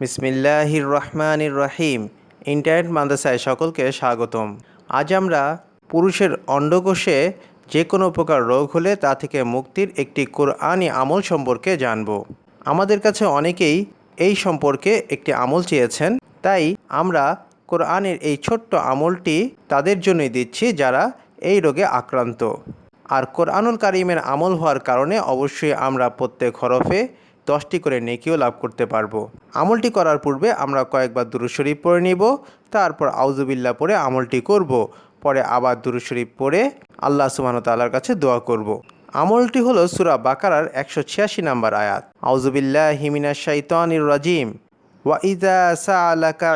বিসমিল্লাহির রহমানির রহিম ইন্টারনেট মাদ্রাসায় সকলকে স্বাগতম। আজ আমরা পুরুষের অন্ডকোষে যে কোনো প্রকার রোগ হলে তা থেকে মুক্তির একটি কোরআনি আমল সম্পর্কে জানব। আমাদের কাছে অনেকেই এই সম্পর্কে একটি আমল চেয়েছেন, তাই আমরা কোরআনের এই ছোট্ট আমলটি তাদের জন্যই দিচ্ছি যারা এই রোগে আক্রান্ত। আর কোরআনুল কারিমের আমল হওয়ার কারণে অবশ্যই আমরা প্রত্যেক হরফে দশটি করে নেকিও লাভ করতে পারব। আমলটি করার পূর্বে আমরা কয়েকবার দুরুশরীফ পড়ে নিব, তারপর আউজুবিল্লাহ পড়ে আমলটি করব, পরে আবার দুরুশরীফ পড়ে আল্লাহ সুবহান তাল্লার কাছে দোয়া করব। আমলটি হলো সুরা বাকারার একশো ছিয়াশি নাম্বার আয়াত। আউজুবিল্লাহ হিমিনা শাইতানির রাজিম। ওয়াইদা সালাকা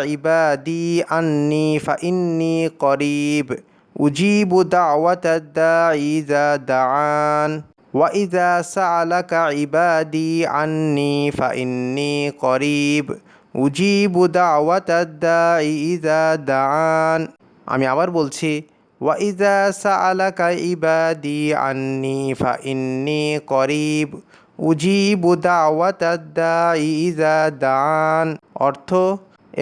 আন্নি ফাইন্নি করিব। উজিবু দাওয়াতাদ দাঈযা দাআন। ওয়াইদা সালাকা ইবাদি আন্নি ফাইন্নি করিব, উজিবু দাওয়াতাদ দাঈযা দাআন। আমি আবার বলছি, ওয়াইদা সালাকা ইবাদি আন্নি ফাইন্নি করিব, উজিবু দাওয়াতাদ দাঈযা দাআন। অর্থ,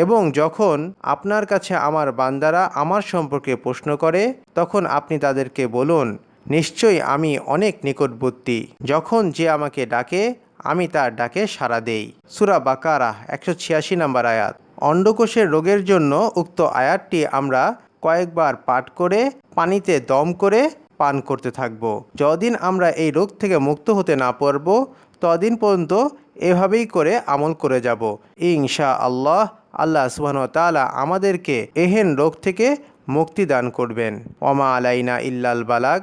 এবং যখন আপনার কাছে আমার বান্দারা আমার সম্পর্কে প্রশ্ন করে, তখন আপনি তাদেরকে বলুন নিশ্চয়ই আমি অনেক নিকটবর্তী। যখন যে আমাকে ডাকে, আমি তার ডাকে সাড়া দেই। সুরা বাকারা, একশো ছিয়াশি নম্বর আয়াত। অন্ডকোষের রোগের জন্য উক্ত আয়াতটি আমরা কয়েকবার পাঠ করে, পানিতে দম করে পান করতে থাকব। যদিন আমরা এই রোগ থেকে মুক্ত হতে না পারব, তদিন পর্যন্ত এভাবেই করে আমল করে যাব। ইনশা আল্লাহ আল্লাহ সুবহান তাআলা আমাদেরকে এহেন রোগ থেকে মুক্তি দান করবেন। অমা আলাইনা ইল্লাল বালাগ।